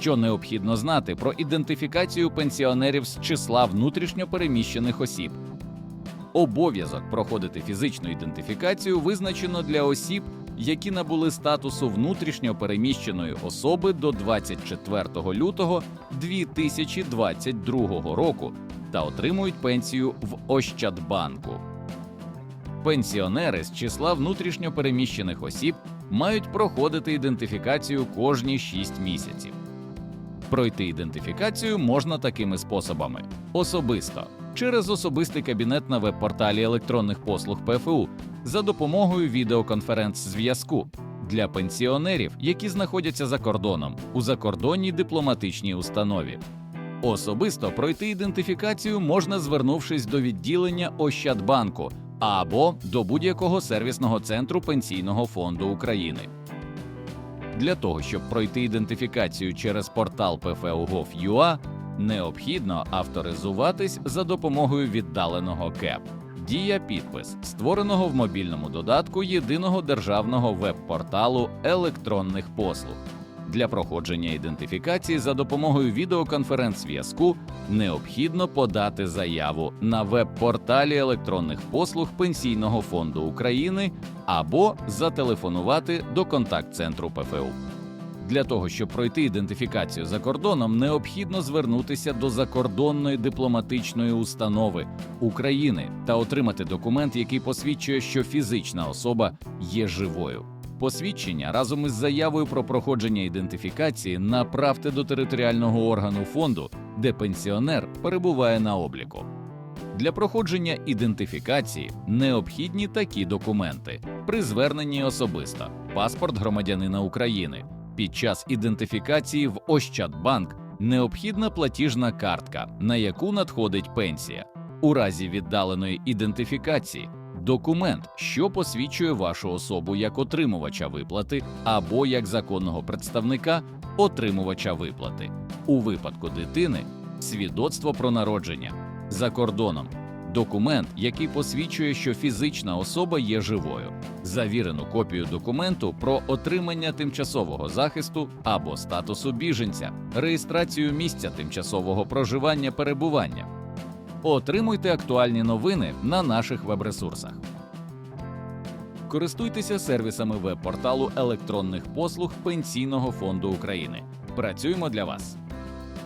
Що необхідно знати про ідентифікацію пенсіонерів з числа внутрішньопереміщених осіб? Обов'язок проходити фізичну ідентифікацію визначено для осіб, які набули статусу внутрішньопереміщеної особи до 24 лютого 2022 року та отримують пенсію в Ощадбанку. Пенсіонери з числа внутрішньопереміщених осіб мають проходити ідентифікацію кожні 6 місяців. Пройти ідентифікацію можна такими способами: особисто через особистий кабінет на веб-порталі електронних послуг ПФУ за допомогою відеоконференц-зв'язку для пенсіонерів, які знаходяться за кордоном у закордонній дипломатичній установі. Особисто пройти ідентифікацію можна звернувшись до відділення Ощадбанку або до будь-якого сервісного центру Пенсійного фонду України. Для того, щоб пройти ідентифікацію через портал PFU.gov.ua, необхідно авторизуватись за допомогою віддаленого КЕП. Дія підпис, створеного в мобільному додатку єдиного державного веб-порталу електронних послуг. Для проходження ідентифікації за допомогою відеоконференц-зв'язку необхідно подати заяву на веб-порталі електронних послуг Пенсійного фонду України або зателефонувати до контакт-центру ПФУ. Для того, щоб пройти ідентифікацію за кордоном, необхідно звернутися до закордонної дипломатичної установи України та отримати документ, який посвідчує, що фізична особа є живою. Посвідчення разом із заявою про проходження ідентифікації направте до територіального органу фонду, де пенсіонер перебуває на обліку. Для проходження ідентифікації необхідні такі документи: при зверненні особисто, паспорт громадянина України. Під час ідентифікації в Ощадбанк необхідна платіжна картка, на яку надходить пенсія. У разі віддаленої ідентифікації документ, що посвідчує вашу особу як отримувача виплати або як законного представника отримувача виплати. У випадку дитини свідоцтво про народження за кордоном. Документ, який посвідчує, що фізична особа є живою, завірену копію документу про отримання тимчасового захисту або статусу біженця, реєстрацію місця тимчасового проживання перебування. Отримуйте актуальні новини на наших веб-ресурсах. Користуйтеся сервісами веб-порталу електронних послуг Пенсійного фонду України. Працюємо для вас.